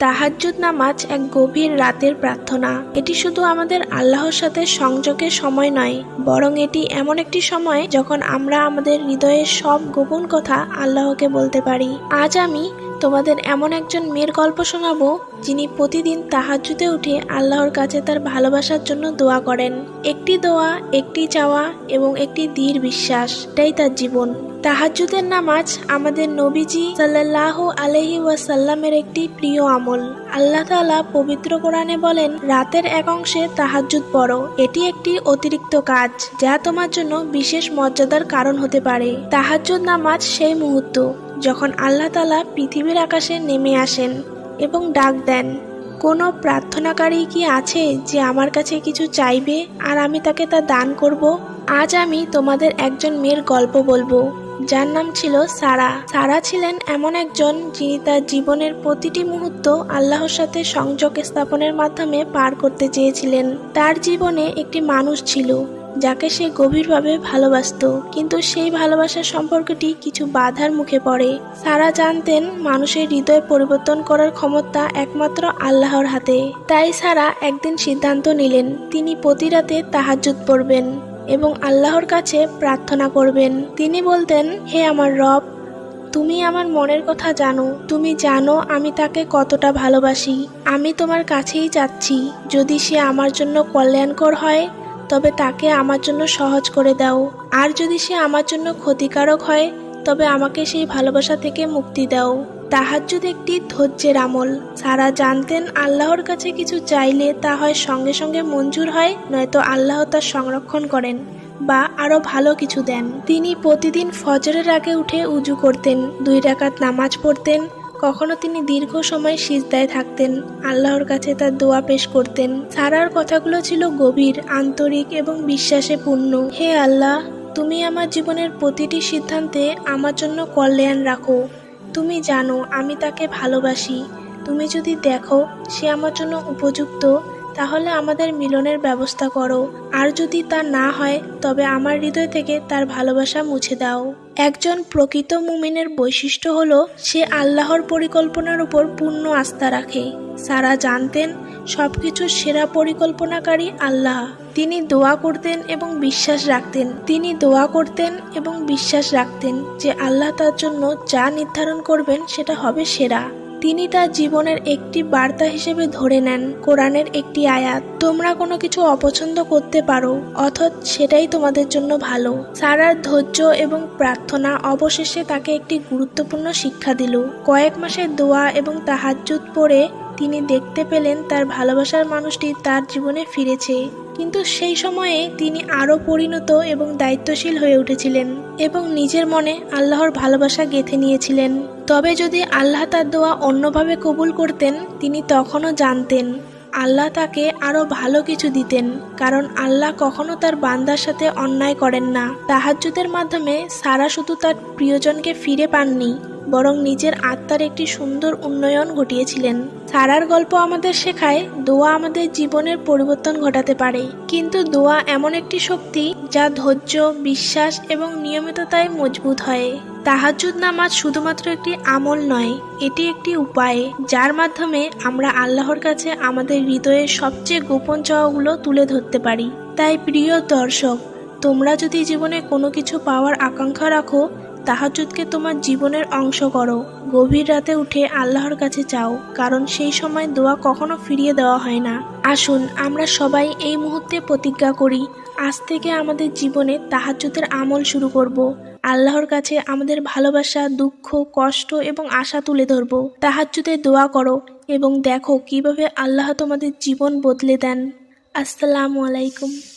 তাহাজ্জুদ নামাজ এক গভীর রাতের প্রার্থনা। এটি শুধু আমাদের আল্লাহর সাথে সংযোগের সময় নয়, বরং এটি এমন একটি সময় যখন আমরা আমাদের হৃদয়ের সব গোপন কথা আল্লাহকে বলতে পারি। আজ আমি তোমাদের এমন একজন মেয়ের গল্প শোনাবো, যিনি প্রতিদিন তাহাজ্জুদে উঠে আল্লাহর কাছে তার ভালোবাসার জন্য দোয়া করেন। একটি দোয়া, একটি চাওয়া এবং একটি দৃঢ় বিশ্বাস, এটাই তার জীবন। তাহাজ্জুদের নামাজ আমাদের নবীজি সাল্লাল্লাহু আলহি ওয়াসাল্লামের একটি প্রিয় আমল। আল্লাহ তাআলা পবিত্র কোরআনে বলেন, রাতের এক অংশে তাহাজ্জুদ পড়ো। এটি একটি অতিরিক্ত কাজ, যা তোমার জন্য বিশেষ মর্যাদার কারণ হতে পারে। তাহাজ্জুদ নামাজ সেই মুহূর্ত। যখন আল্লাহ তালা পৃথিবীর আকাশে নেমে আসেন এবং ডাক দেন, কোনো প্রার্থনাকারী কি আছে যে আমার কাছে কিছু চাইবে আর আমি তাকে তা দান করব? আজ আমি তোমাদের একজন মেয়ের গল্প বলব। যার নাম ছিল সারা। সারা ছিলেন এমন একজন যিনি তার জীবনের প্রতিটি মুহূর্ত আল্লাহর সাথে সংযোগ স্থাপনের মাধ্যমে পার করতে চেয়েছিলেন। তার জীবনে একটি মানুষ ছিল, যাকে সে গভীরভাবে ভালোবাসত, কিন্তু সেই ভালোবাসার সম্পর্কটি কিছু বাধার মুখে পড়ে। সারা জানতেন মানুষের হৃদয় পরিবর্তন করার ক্ষমতা একমাত্র আল্লাহর হাতে। তাই সারা একদিন সিদ্ধান্ত নিলেন, তিনি প্রতি রাতে তাহাজ্জুদ পড়বেন। এবং আল্লাহর কাছে প্রার্থনা করবেন। তিনি বলতেন, হে আমার রব, তুমি আমার মনের কথা জানো। তুমি জানো আমি তাকে কতটা ভালোবাসি। আমি তোমার কাছেই যাচ্ছি। যদি সে আমার জন্য কল্যাণকর হয়, তবে তাকে আমার জন্য সহজ করে দাও। আর যদি সে আমার জন্য ক্ষতিকারক হয়, তবে আমাকে সেই ভালোবাসা থেকে মুক্তি দাও। তাহাজ্জুদ একটি ধৈর্যের আমল। সারা জানতেন আল্লাহর কাছে কিছু চাইলে তা হয় সঙ্গে সঙ্গে মঞ্জুর হয়, নয়তো আল্লাহ তার সংরক্ষণ করেন বা আরও ভালো কিছু দেন। তিনি প্রতিদিন ফজরের আগে উঠে উজু করতেন, দুই রাকাত নামাজ পড়তেন, কখনো তিনি দীর্ঘ সময় সিজদায় থাকতেন, আল্লাহর কাছে তার দোয়া পেশ করতেন। সারার কথাগুলো ছিল গভীর, আন্তরিক এবং বিশ্বাসে পূর্ণ হে আল্লাহ, তুমি আমার জীবনের প্রতিটি সিদ্ধান্তে আমার জন্য কল্যাণ রাখো। তুমি জানো আমি তাকে ভালোবাসি। তুমি যদি দেখো সে আমার জন্য উপযুক্ত, তাহলে আমাদের মিলনের ব্যবস্থা করো। আর যদি তা না হয়, তবে আমার হৃদয় থেকে তার ভালোবাসা মুছে দাও। একজন প্রকৃত মুমিনের বৈশিষ্ট্য হলো, সে আল্লাহর পরিকল্পনার উপর পূর্ণ আস্থা রাখে। সারা জানতেন সবকিছুর সেরা পরিকল্পনাকারী আল্লাহ। তিনি দোয়া করতেন এবং বিশ্বাস রাখতেন। তিনি দোয়া করতেন এবং বিশ্বাস রাখতেন যে আল্লাহ তার জন্য যা নির্ধারণ করবেন সেটা হবে সেরা। তিনি তার জীবনের একটি বার্তা হিসেবে ধরে নেন, কোরআনের একটি আয়াত, তোমরা কোনো কিছু অপছন্দ করতে পারো, অথচ সেটাই তোমাদের জন্য ভালো। সারার ধৈর্য এবং প্রার্থনা অবশেষে তাকে একটি গুরুত্বপূর্ণ শিক্ষা দিল। কয়েক মাসের দোয়া এবং তাহাজ্জুদ পড়ে তিনি দেখতে পেলেন তার ভালোবাসার মানুষটি তার জীবনে ফিরেছে। কিন্তু সেই সময়ে তিনি আরও পরিণত এবং দায়িত্বশীল হয়ে উঠেছিলেন এবং নিজের মনে আল্লাহর ভালোবাসা গেঁথে নিয়েছিলেন। তবে যদি আল্লাহ তার দোয়া অন্যভাবে কবুল করতেন, তিনি তখনও জানতেন, আল্লাহ তাকে আরও ভালো কিছু দিতেন, কারণ আল্লাহ কখনো তার বান্দার সাথে অন্যায় করেন না। তাহাজ্জুদের মাধ্যমে সারা শুধু তার প্রিয়জনকে ফিরে পাননি বরং নিজের আত্মার একটি সুন্দর উন্নয়ন ঘটিয়েছিলেন। সারার গল্প আমাদের শেখায়, দোয়া আমাদের জীবনের পরিবর্তন ঘটাতে পারে। কিন্তু দোয়া এমন একটি শক্তি যা ধৈর্য, বিশ্বাস এবং নিয়মিততায় মজবুত হয়। তাহাজুদ নামাজ শুধুমাত্র একটি আমল নয়, এটি একটি উপায়, যার মাধ্যমে আমরা আল্লাহর কাছে আমাদের হৃদয়ের সবচেয়ে গোপন চাওয়াগুলো তুলে ধরতে পারি। তাই প্রিয় দর্শক, তোমরা যদি জীবনে কোনো কিছু পাওয়ার আকাঙ্ক্ষা রাখো তাহাজুদকে তোমার জীবনের অংশ করো। গভীর রাতে উঠে আল্লাহর কাছে চাও কারণ সেই সময় দোয়া কখনো ফিরিয়ে দেওয়া হয় না। আসুন, আমরা সবাই এই মুহূর্তে প্রতিজ্ঞা করি, আজ থেকে আমাদের জীবনে তাহাজুদের আমল শুরু করব। আল্লাহর কাছে আমাদের ভালোবাসা, দুঃখ, কষ্ট এবং আশা তুলে ধরব। তাহাজুদে দোয়া করো এবং দেখো কীভাবে আল্লাহ তোমাদের জীবন বদলে দেন। আসসালামু আলাইকুম।